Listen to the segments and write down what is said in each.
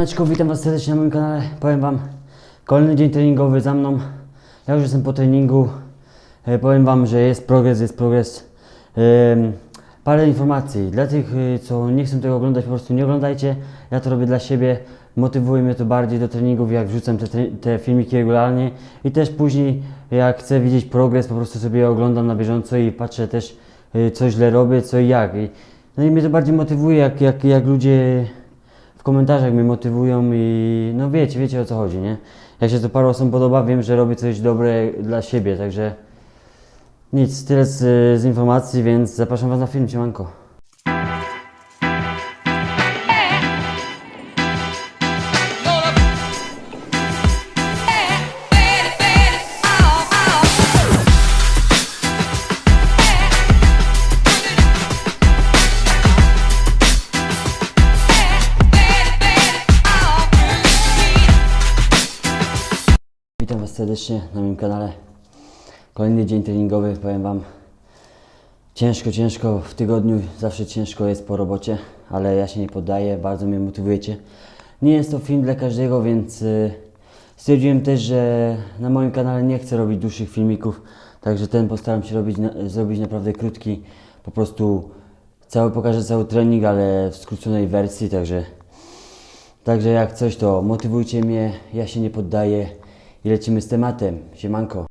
Siemaneczko, witam Was serdecznie na moim kanale. Powiem Wam, kolejny dzień treningowy za mną. Ja już jestem po treningu. E, powiem Wam, że jest progres, jest progres. Em, parę informacji. Dla tych, y, co nie chcą tego oglądać, po prostu nie oglądajcie. Ja to robię dla siebie. Motywuje mnie to bardziej do treningów, jak wrzucam te, te filmiki regularnie. I też później, jak chcę widzieć progres, po prostu sobie oglądam na bieżąco i patrzę też, y, co źle robię, co i jak. I, no i mnie to bardziej motywuje, jak, jak, jak ludzie w komentarzach mnie motywują i no wiecie, wiecie o co chodzi, nie? Jak się to paru osobom podoba, wiem, że robię coś dobre dla siebie, także nic, tyle z, z informacji, więc zapraszam Was na film, siemanko. Serdecznie na moim kanale. Kolejny dzień treningowy, powiem Wam. Ciężko, ciężko w tygodniu, zawsze ciężko jest po robocie, ale ja się nie poddaję, bardzo mnie motywujecie. Nie jest to film dla każdego, więc y, stwierdziłem też, że na moim kanale nie chcę robić dłuższych filmików, także ten postaram się robić, zrobić naprawdę krótki. Po prostu cały pokażę cały trening, ale w skróconej wersji, także Także jak coś, to motywujcie mnie, ja się nie poddaję i lecimy z tematem. Siemanko.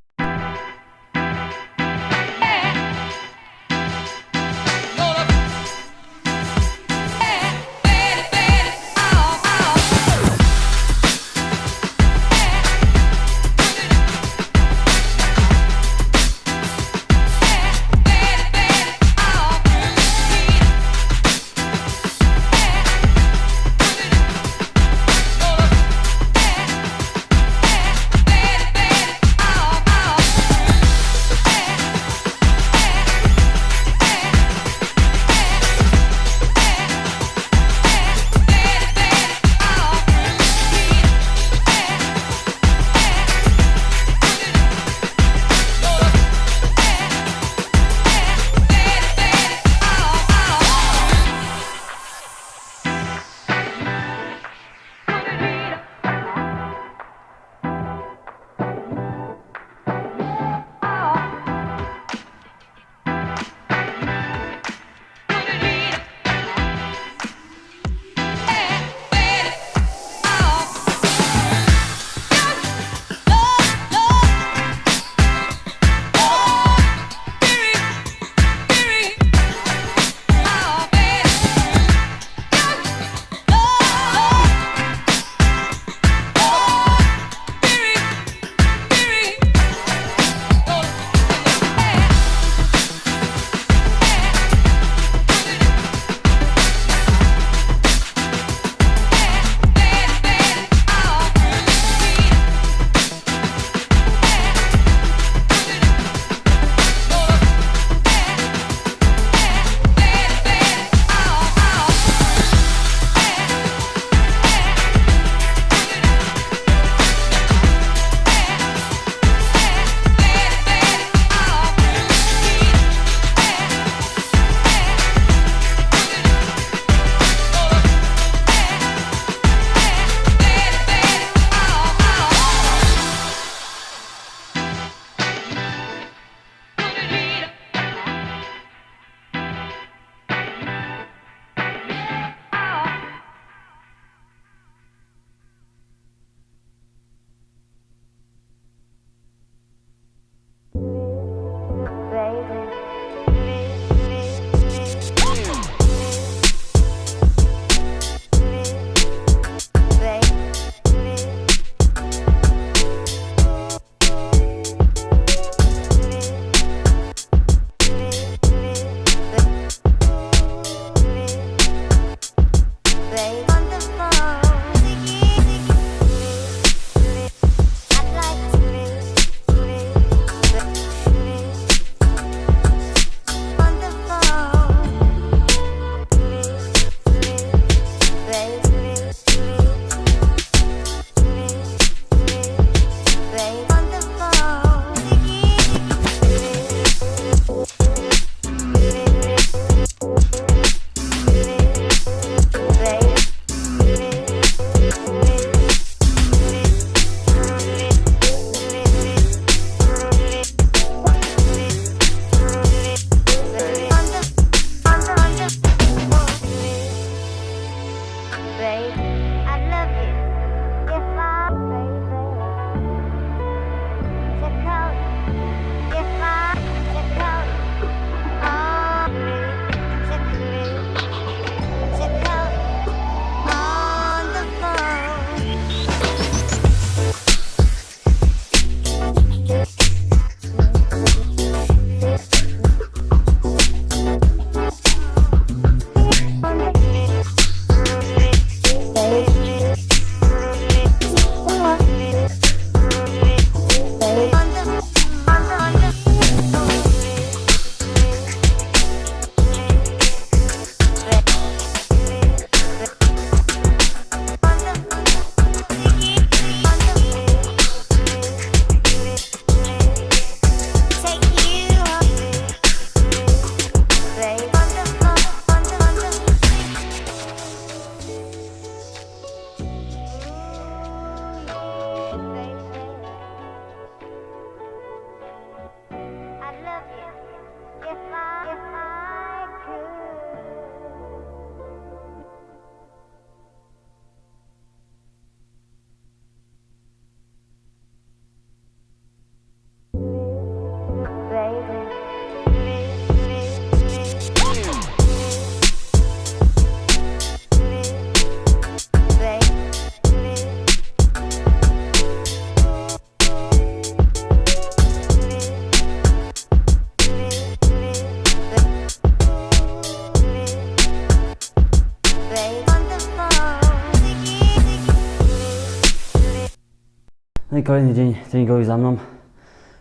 No i kolejny dzień treningowy za mną.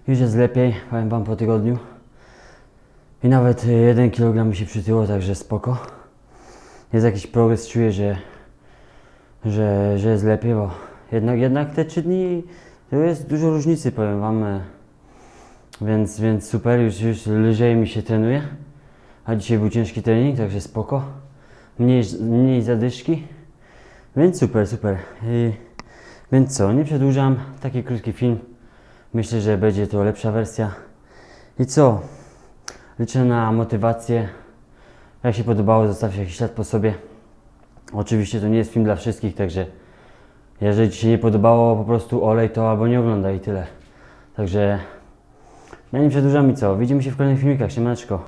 Już jest lepiej, powiem Wam po tygodniu. I nawet y, 1 kg mi się przytyło, także spoko. Jest jakiś progres, czuję, że, że, że jest lepiej, bo jednak, jednak te 3 dni to jest dużo różnicy, powiem Wam. e, Więc, więc super, już, już lżej mi się trenuje. A dzisiaj był ciężki trening, także spoko. Mniej, mniej zadyszki. Więc super, super. I, więc co, nie przedłużam. Taki krótki film. Myślę, że będzie to lepsza wersja. I co? Liczę na motywację. Jak się podobało, zostawcie jakiś ślad po sobie. Oczywiście to nie jest film dla wszystkich, także jeżeli Ci się nie podobało, po prostu olej to albo nie oglądaj i tyle. Także ja nie przedłużam i co? Widzimy się w kolejnych filmikach. Siemaneczko.